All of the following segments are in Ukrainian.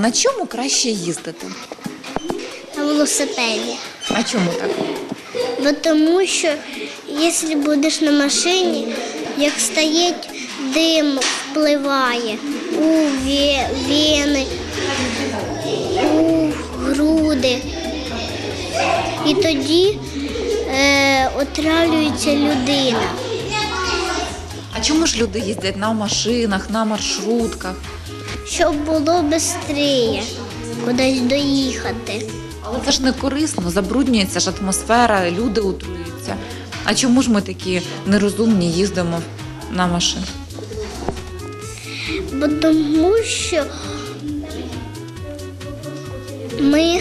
На чому краще їздити? на велосипеді. А чому так? Бо тому що якщо будеш на машині, як стоїть, дим впливає у ве- вени, у груди. І тоді е, отравлюється людина. А чому ж люди їздять на машинах, на маршрутках? Щоб було швидше кудись доїхати. Але це ж не корисно, забруднюється ж атмосфера, люди отруються. А чому ж ми такі нерозумні їздимо на машинах? Бо тому що ми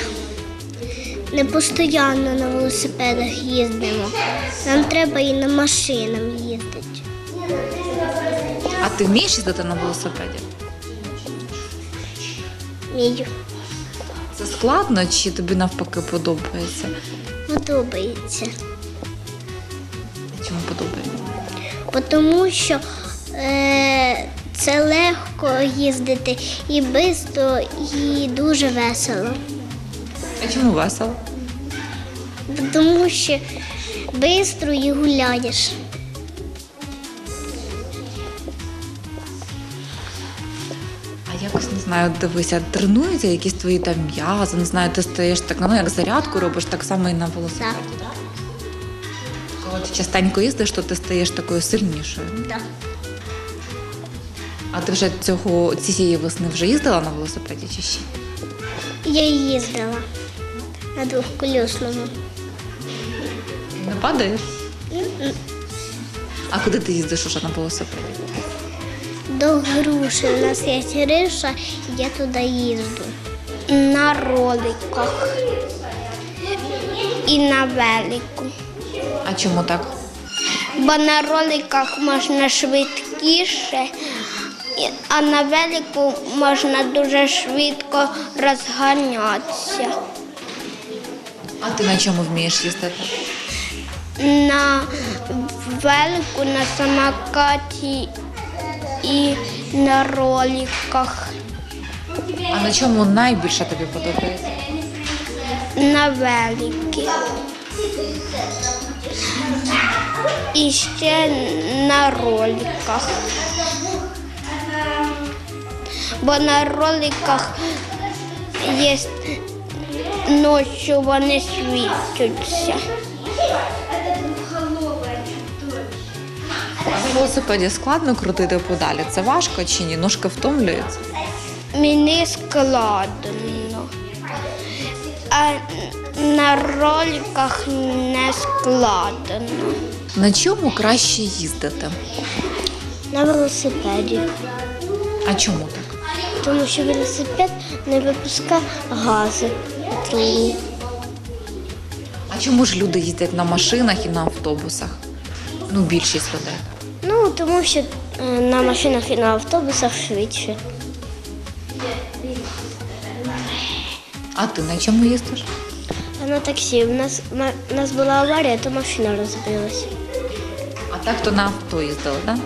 не постійно на велосипедах їздимо. Нам треба і на машинах їздити. А ти вмієш їздити на велосипеді? Мій Це складно чи тобі навпаки подобається? подобається. Чому подобається? Тому що е, це легко їздити і швидко, і дуже весело. А чому весело? Тому що швидко і гуляєш. Якось не знаю, дивися, тренуються якісь твої там м'язи, не знаю, ти стаєш так, ну як зарядку робиш, так само і на велосипеді. Так. Коли ти частенько їздиш, то ти стаєш такою сильнішою. Так. А ти вже цього цієї весни вже їздила на велосипеді чи ще? Я їздила на двохколісному. Не падаєш? А куди ти їздиш уже на велосипеді? До груші у нас є гриша, я туди їжджу. На роликах і на велику. А чому так? Бо на роликах можна швидкіше, а на велику можна дуже швидко розганятися. А ти на чому вмієш їздити? На велику, на самокаті і на роликах. А на чому найбільше тобі подобається? на великі. І ще на роликах. Бо на роликах є ночі вони світяться. Велосипеді складно крутити педалі? Це важко чи ні? Ножки втомлюються? Мені складно. А на роликах не складно. На чому краще їздити? На велосипеді. А чому так? Тому що велосипед не випускає гази. А чому ж люди їздять на машинах і на автобусах? Ну, більшість людей. Ну, тому що е, на машинах і на автобусах швидше. А ти на чому їздиш? На таксі у нас, у нас була аварія, то машина розбилась. А так то на авто їздили, так?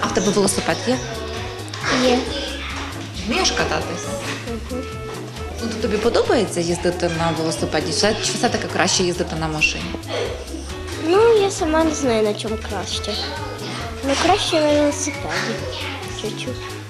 А в тебе велосипед є? Є. Вмієш кататися? Ну, то тобі подобається їздити на велосипеді? Чи, чи все-таки краще їздити на машині? Ну, я сама не знаю, на чому краще. Ну, краще на велосипеді. Чуть-чуть.